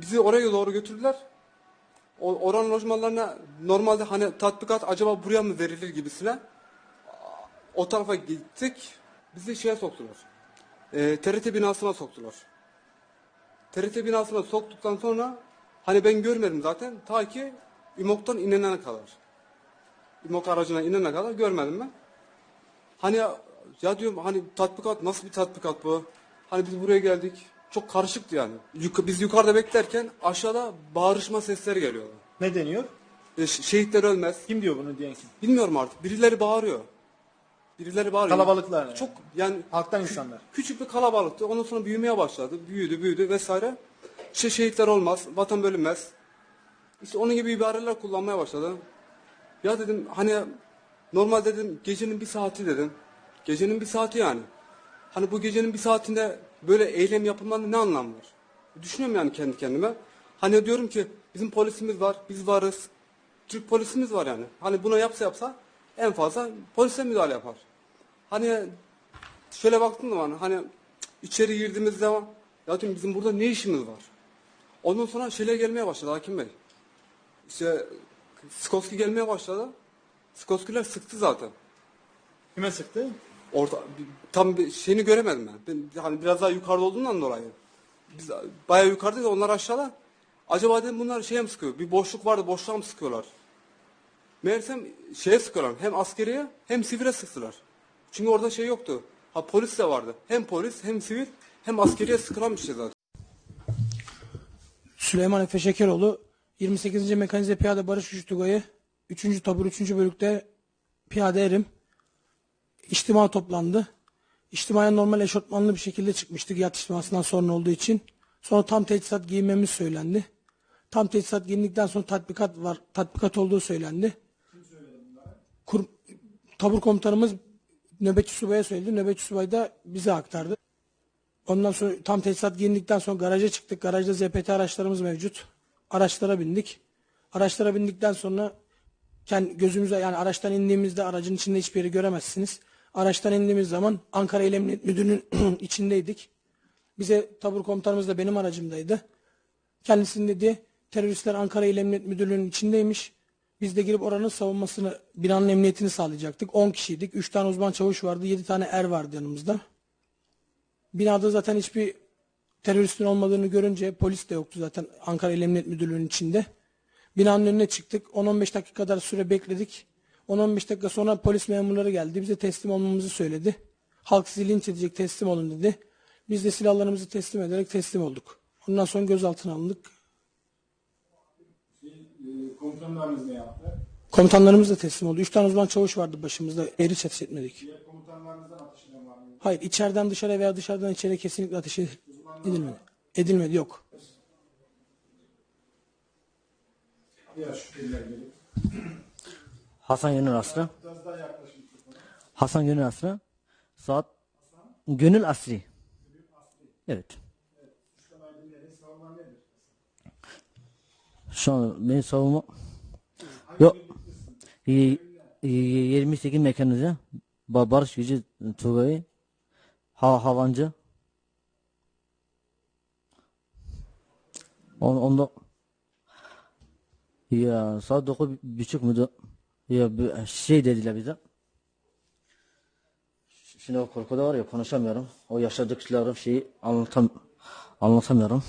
bizi oraya doğru götürdüler. O, oranın lojmanlarına normalde hani tatbikat acaba buraya mı verilir gibisine o tarafa gittik. Bizi şeye soktular. Ee, TRT binasına soktular. TRT binasına soktuktan sonra hani ben görmedim zaten ta ki İMOK'tan inene kadar. İMOK aracına inene kadar görmedim ben. Hani ya diyorum hani tatbikat nasıl bir tatbikat bu? Hani biz buraya geldik. Çok karışıktı yani. Yuk- biz yukarıda beklerken aşağıda bağırışma sesleri geliyordu. Ne deniyor? E, ş- şehitler ölmez. Kim diyor bunu diyen kim? Bilmiyorum artık. Birileri bağırıyor. Birileri bağırıyor. Kalabalıklar yani. Çok yani Halktan insanlar. küçük bir kalabalıktı. Ondan sonra büyümeye başladı. Büyüdü, büyüdü vesaire. İşte şehitler olmaz, vatan bölünmez. İşte onun gibi ibareler kullanmaya başladı. Ya dedim hani normal dedim gecenin bir saati dedim. Gecenin bir saati yani. Hani bu gecenin bir saatinde böyle eylem yapılmanın ne anlamı var? Düşünüyorum yani kendi kendime. Hani diyorum ki bizim polisimiz var, biz varız. Türk polisimiz var yani. Hani buna yapsa yapsa en fazla polise müdahale yapar. Hani şöyle baktım zaman hani içeri girdiğimiz zaman ya diyorum bizim burada ne işimiz var? Ondan sonra şeyler gelmeye başladı Hakim Bey. İşte Skoski gelmeye başladı. Skoskiler sıktı zaten. Kime sıktı? Orta, tam bir şeyini göremedim ben. ben. Hani biraz daha yukarıda olduğundan dolayı. Biz bayağı yukarıdayız onlar aşağıda. Acaba dedim bunlar şeye mi sıkıyor? Bir boşluk vardı boşluğa mı sıkıyorlar? Meğersem şeye sıkıyorlar. Hem askeriye hem sivile sıktılar. Çünkü orada şey yoktu. Ha polis de vardı. Hem polis hem sivil hem askeriye sıkılan bir şey zaten. Süleyman Efe Şekeroğlu 28. Mekanize Piyade Barış Güç Tugayı 3. tabur 3. bölükte piyade erim. İçtima toplandı. İçtimaya normal eşofmanlı bir şekilde çıkmıştık yat içtimasından sonra olduğu için. Sonra tam teçhizat giymemiz söylendi. Tam teçhizat giyindikten sonra tatbikat var. Tatbikat olduğu söylendi. Kur, tabur komutanımız nöbetçi subaya söyledi. Nöbetçi subay da bize aktardı. Ondan sonra tam teçhizat giyindikten sonra garaja çıktık. Garajda ZPT araçlarımız mevcut. Araçlara bindik. Araçlara bindikten sonra kendi gözümüze yani araçtan indiğimizde aracın içinde hiçbir yeri göremezsiniz. Araçtan indiğimiz zaman Ankara İl Emniyet Müdürlüğü'nün içindeydik. Bize tabur komutanımız da benim aracımdaydı. Kendisinin dedi teröristler Ankara İl Emniyet Müdürlüğü'nün içindeymiş. Biz de girip oranın savunmasını, binanın emniyetini sağlayacaktık. 10 kişiydik. 3 tane uzman çavuş vardı. 7 tane er vardı yanımızda. Binada zaten hiçbir teröristin olmadığını görünce polis de yoktu zaten Ankara İl Emniyet Müdürlüğü'nün içinde. Binanın önüne çıktık. 10-15 dakika kadar süre bekledik. 10-15 dakika sonra polis memurları geldi. Bize teslim olmamızı söyledi. Halk sizi linç edecek teslim olun dedi. Biz de silahlarımızı teslim ederek teslim olduk. Ondan sonra gözaltına alındık. Komutanlarınız ne yaptı? Komutanlarımız da teslim oldu. Üç tane uzman çavuş vardı başımızda. Eri çatış etmedik. Komutanlarınızdan ateş eden var mı? Hayır içeriden dışarı veya dışarıdan içeri kesinlikle ateş edilmedi. Edilmedi yok. Diğer şüpheliler gelip. Hasan Gönül Asrı. Hasan Gönül Asrı. Saat Gönül Asri. Evet. Şu an benim savunma yok. Y- y- 28 mekanize Ba- Barış Gücü Tugay'ı ha Havancı On, onda ya saat dokuz buçuk muydu? Ya bir şey dediler bize. Şimdi o korkuda var ya konuşamıyorum. O yaşadıklarım şeyi anlatam anlatamıyorum.